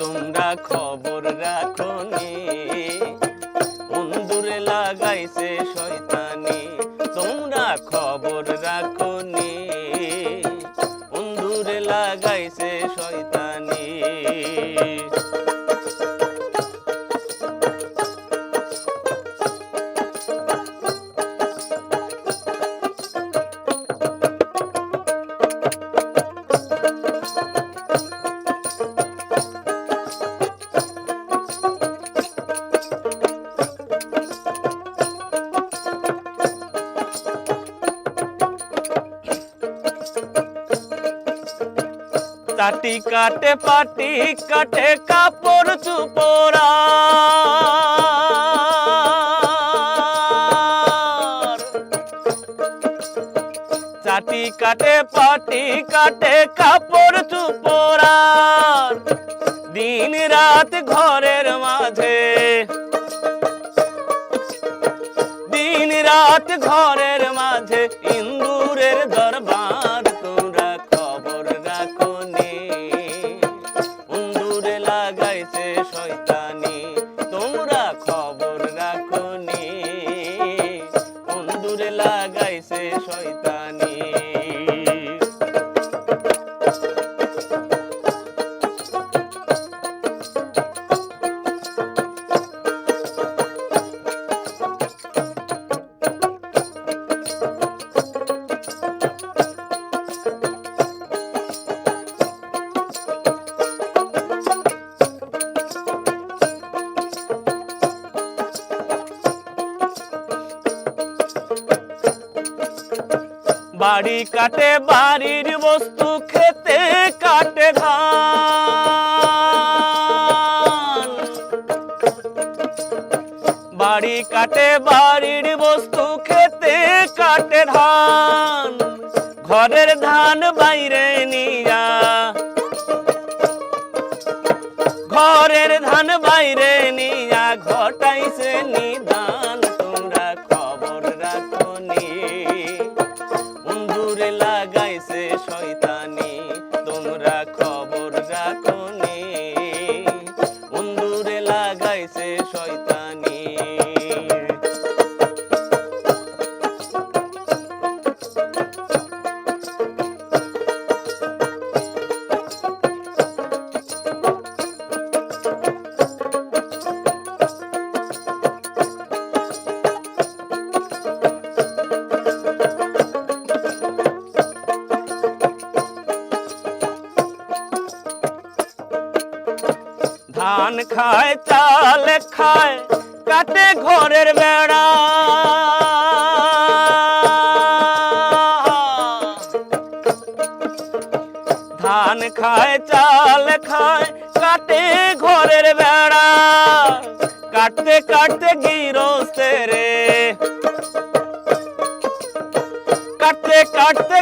তোমরা খবর রাখো নি। লাগাইছে শয়তানি। তোমরা খবর রাখনি চাটি কাটে, পাটি কাটে, কাপড় চুপড়া। চাটি কাটে, পাটি কাটে, কাপড় চুপড়া। দিন রাত ঘরের মাঝে। দিন রাত ঘরের মাঝে ইন্দুরের দরবার। তোমরা বাড়ি কাটে, বাড়ির বস্তু খেতে কাটে ধান। বাড়ি কাটে, বাড়ির বস্তু খেতে কাটে ধান। ঘরের ধান বাইরে নিয়া। ঘরের ধান বাইরে নিয়া, ঘটাইছে নিদান। じゃと。ধান খায় চাল খায়, কাটে ঘরের বেড়া। ধান খায়, চাল খায়, কাটে ঘরের বেড়া। কাটতে কাটতে গিরস্তে রে কাটতে কাটতে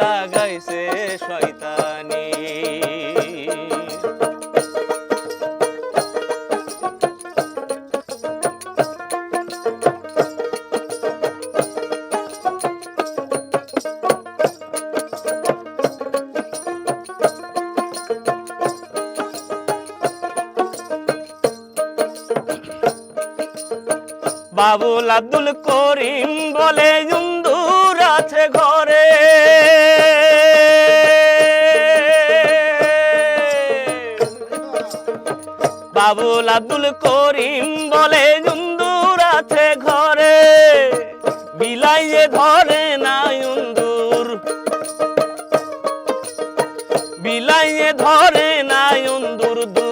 লাগাইছে শয়তানি। বাবুল আব্দুল করিম বলে আছে ঘরে। বাবুল আব্দুল করিম বলে জুন্দুর আছে ঘরে। বিলাইয়ে ধরে না ইন্দুর। বিলাইয়ে ধরে না ইন্দুর। দু